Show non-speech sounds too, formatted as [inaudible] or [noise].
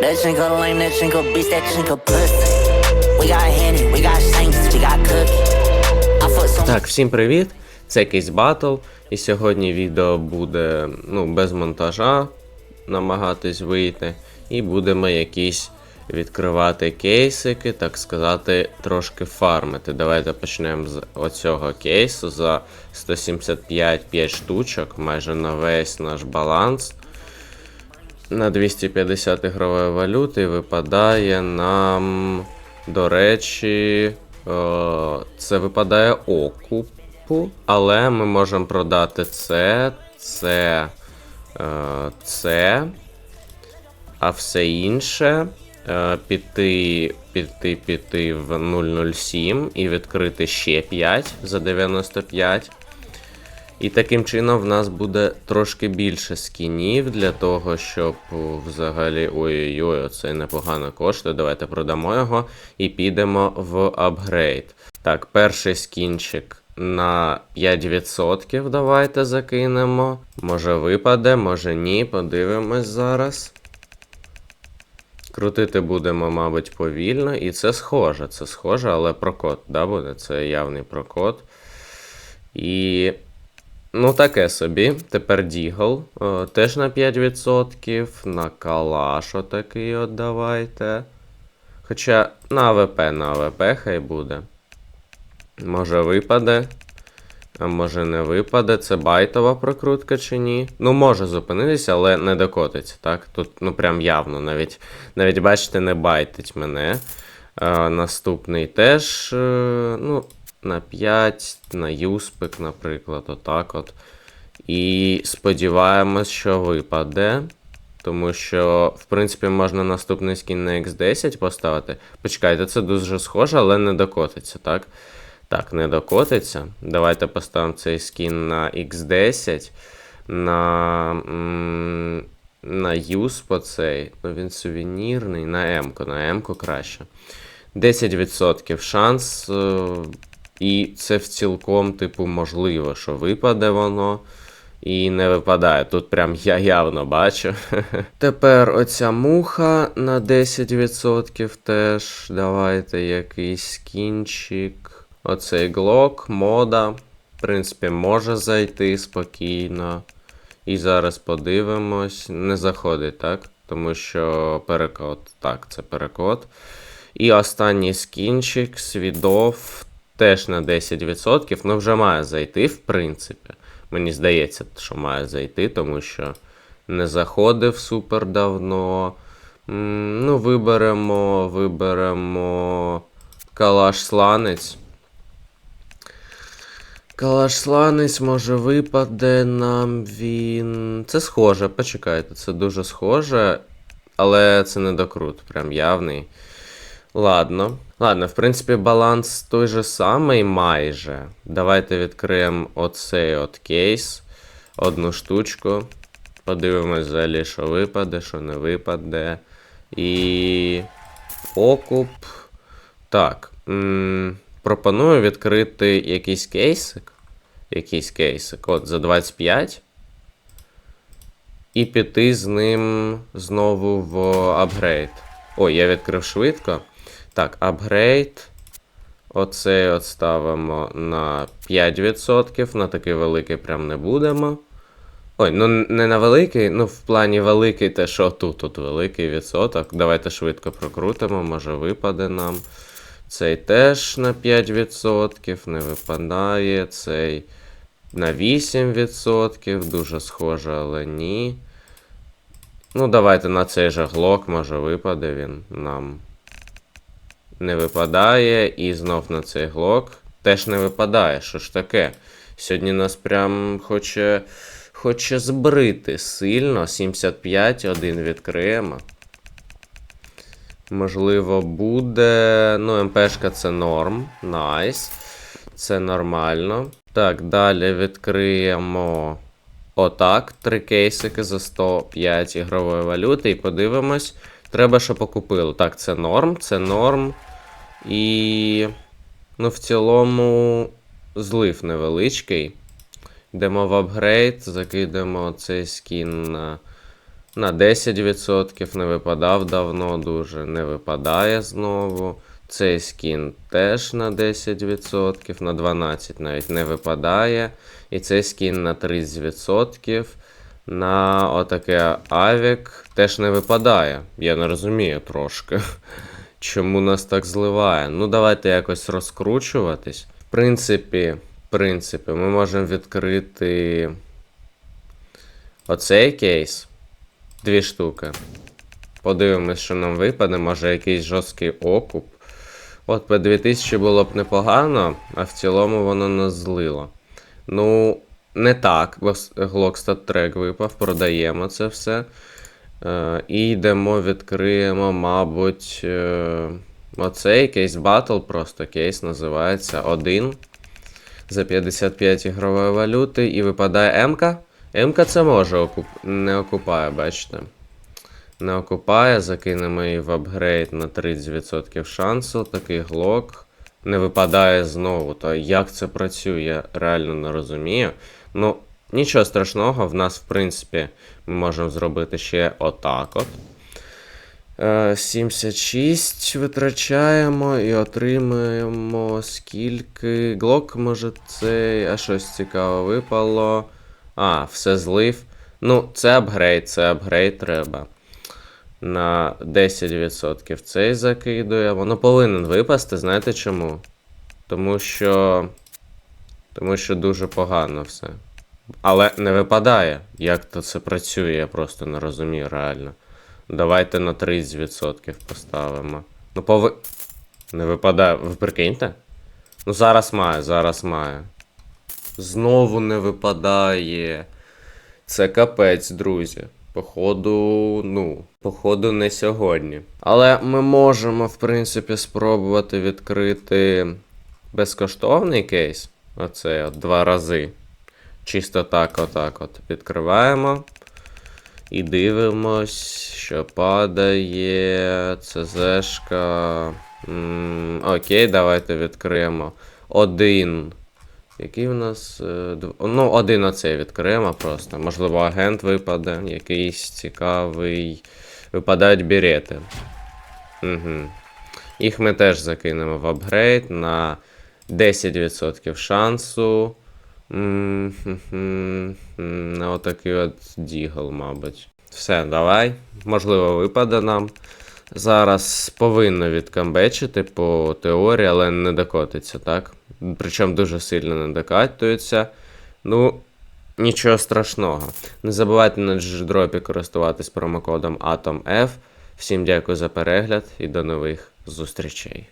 That chinko lame, that chinko beast, that chinko pussy. We got Henny, we got Saints, we got Cookie. Так, всім привіт! Це Кейс Батл, і сьогодні відео буде ну, без монтажа намагатись вийти. І будемо якісь відкривати кейсики, так сказати, трошки фармити. Давайте почнемо з оцього кейсу за 175 5 штучок, майже на весь наш баланс. На 250 ігрової валюти випадає нам, до речі, е, це випадає окупу, але ми можемо продати це, це, е, це, а все інше е, піти, піти, піти в 007 і відкрити ще 5 за 95. І таким чином в нас буде трошки більше скінів для того, щоб взагалі. Ой-ой-ой, оце непогано коштує. Давайте продамо його і підемо в апгрейд. Так, перший скінчик на 5% давайте закинемо. Може випаде, може ні. Подивимось зараз. Крутити будемо, мабуть, повільно. І це схоже, це схоже, але прокот, да, буде? Це явний прокот. І. Ну, таке собі. Тепер Дігл. Теж на 5%. На калаш отакий от давайте. Хоча на АВП, на АВП хай буде. Може випаде. А може не випаде. Це байтова прокрутка чи ні? Ну, може зупинитися, але не докотиться, так? Тут, ну прям явно, навіть, навіть бачите, не байтить мене. А, наступний теж. е, ну, на 5, на юспик, наприклад, отак от. І сподіваємось, що випаде. Тому що, в принципі, можна наступний скін на X10 поставити. Почекайте, це дуже схоже, але не докотиться, так? Так, не докотиться. Давайте поставимо цей скін на X10. На. На юсп оцей. Ну він сувенірний. На М-ку. На М-ку краще. 10% шанс. І це в цілком, типу, можливо, що випаде воно. І не випадає. Тут прям я явно бачу. [laughs] Тепер оця муха на 10% теж. Давайте якийсь скінчик. Оцей глок, мода. В принципі, може зайти спокійно. І зараз подивимось. Не заходить, так? Тому що перекод. Так, це перекод. І останній скінчик, свідов, теж на 10%. Ну, вже має зайти, в принципі. Мені здається, що має зайти, тому що не заходив супер давно. Ну, виберемо, виберемо калаш сланець. Калаш сланець, може, випаде нам він. Це схоже, почекайте, це дуже схоже, але це не докрут, прям явний. Ладно. Ладно, в принципі, баланс той же самий майже. Давайте відкриємо оцей от кейс. Одну штучку. Подивимось взагалі, що випаде, що не випаде. І. Окуп. Так. М- пропоную відкрити якийсь кейсик. Якийсь кейсик. От за 25. І піти з ним знову в апгрейд. Ой, я відкрив швидко. Так, апгрейд. Оцей ставимо на 5%. На такий великий прям не будемо. Ой, ну не на великий, ну в плані великий те, що тут, тут великий відсоток. Давайте швидко прокрутимо, може випаде нам. Цей теж на 5%, не випадає. Цей на 8%, дуже схоже, але ні. Ну, давайте на цей же глок, може випаде він нам. Не випадає. І знов на цей глок. Теж не випадає. Що ж таке? Сьогодні нас прям хоче. Хоче збрити сильно. 75, один відкриємо. Можливо, буде. Ну, МПшка це норм. Найс. Це нормально. Так, далі відкриємо. Отак. Три кейсики за 105 ігрової валюти. І подивимось. Треба, щоб покупили. Так, це норм, це норм. І. Ну, в цілому, злив невеличкий. Йдемо в апгрейд, закидемо цей скін на На 10% не випадав давно дуже, не випадає знову. Цей скін теж на 10%, на 12% навіть не випадає. І цей скін на 30%. На отаке Авік теж не випадає. Я не розумію трошки. Чому нас так зливає? Ну, давайте якось розкручуватись. В принципі, в принципі, ми можемо відкрити оцей кейс. Дві штуки. Подивимось, що нам випаде, може якийсь жорсткий окуп. От по 2000 було б непогано, а в цілому воно нас злило. Ну, не так, бо Глокстад трек випав, продаємо це все. Е, і йдемо, відкриємо, мабуть, е, оцей кейс батл, просто кейс називається 1 за 55 ігрової валюти і випадає МК. МК це може окуп... не окупає, бачите. Не окупає, закинемо її в апгрейд на 30% шансу. Такий глок. Не випадає знову. То як це працює, я реально не розумію. Ну, нічого страшного, в нас, в принципі, ми можемо зробити ще отак от. Е, 76 витрачаємо і отримаємо скільки. Глок, може, цей. А щось цікаве випало. А, все злив. Ну, це апгрейд, це апгрейд треба. На 10% цей закидує. Воно повинен випасти, знаєте чому? Тому що. Тому що дуже погано все. Але не випадає. Як то це працює, я просто не розумію реально. Давайте на 30% поставимо. Ну, пови... Не випадає. Ви прикиньте? Ну, зараз має, зараз має. Знову не випадає. Це капець, друзі. Походу, ну, походу, не сьогодні. Але ми можемо, в принципі, спробувати відкрити безкоштовний кейс. Оце от два рази. Чисто так, отак от відкриваємо. І дивимось, що падає. ЦЗшка. Окей, давайте відкриємо. Один. Який у нас. е, Ну, один оцей відкриємо просто. Можливо, агент випаде, якийсь цікавий. Випадають бірети. Угу. Їх ми теж закинемо в апгрейд на 10% шансу. Отакий от дігл, мабуть. Все, давай. Можливо, випаде нам. Зараз повинно відкамбечити по теорії, але не докотиться, так? Причому дуже сильно не докатується. Ну, нічого страшного. Не забувайте на дждропі користуватись промокодом AtomF. Всім дякую за перегляд і до нових зустрічей.